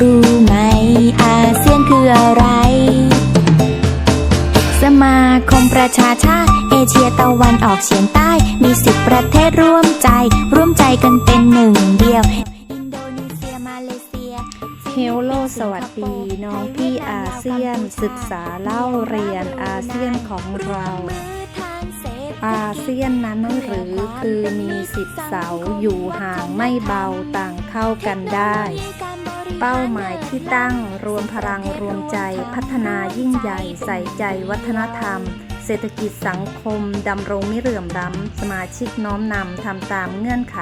รู้ไหม อาเซียนคืออะไร สมาคมประชาชาติ เอเชียตะวันออกเฉียงใต้ มีสิบประเทศร่วมใจ ร่วมใจกันเป็นหนึ่งเดียว อินโดนีเซียมาเลเซียเฮลโลสวัสดี น้องพี่อาเซียน ศึกษาเล่าเรียนอาเซียนของเราอาเซียนนั้นหรือคือมีสิบเสาอยู่ห่างไม่เบาต่างเข้ากันได้ เป้าหมายที่ตั้งรวมพลังรวมใจ พัฒนายิ่งใหญ่ ใส่ใจวัฒนธรรม เศรษฐกิจสังคม ดำรงไม่เหลื่อมล้ำ สมาชิกน้อมนำทำตามเงื่อนไข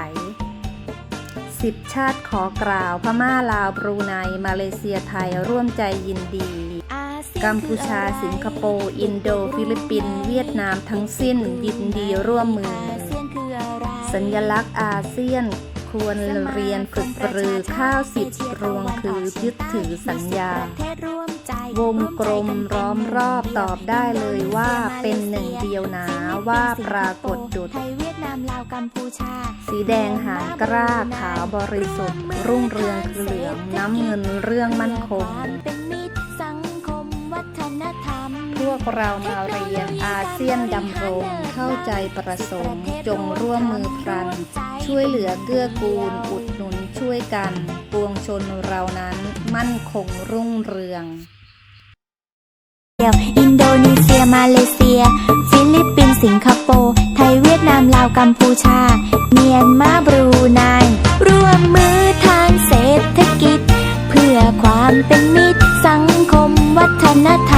สิบชาติขอกล่าวพม่าลาวบรูไนมาเลเซียไทยร่วมใจยินดี กัมพูชาสิงคโปร์ อินโด ฟิลิปปินส์เวียดนามทั้งสิ้นยินดีร่วมมือ สัญลักษณ์อาเซียน ควรเรียนฝึกปรือข้าวสิบรวงคือยึดถือสัญญาวงกลมล้อมรอบตอบได้เลยว่าเป็นหนึ่งเดียวหนาว่าปรากฏดุดสีแดงหางกล้าขาวบริสุทธิ์ รุ่งเรืองคือเหลืองน้ำเงินเรื่องมั่นคงพวกเรามาเรียนอาเซียนดำรงเข้าใจประสงค์จงร่วมมือพลัน ช่วยเหลือเกื้อกูล อุดหนุนช่วยกัน ปวงชนเรานั้นมั่นคงรุ่งเรือง อินโดนีเซีย มาเลเซีย ฟิลิปปินส์ สิงคโปร์ ไทยเวียดนาม ลาว กัมพูชา เมียนมา บรูไน ร่วมมือทางเศรษฐกิจ เพื่อความเป็นมิตรสังคมวัฒนธรรม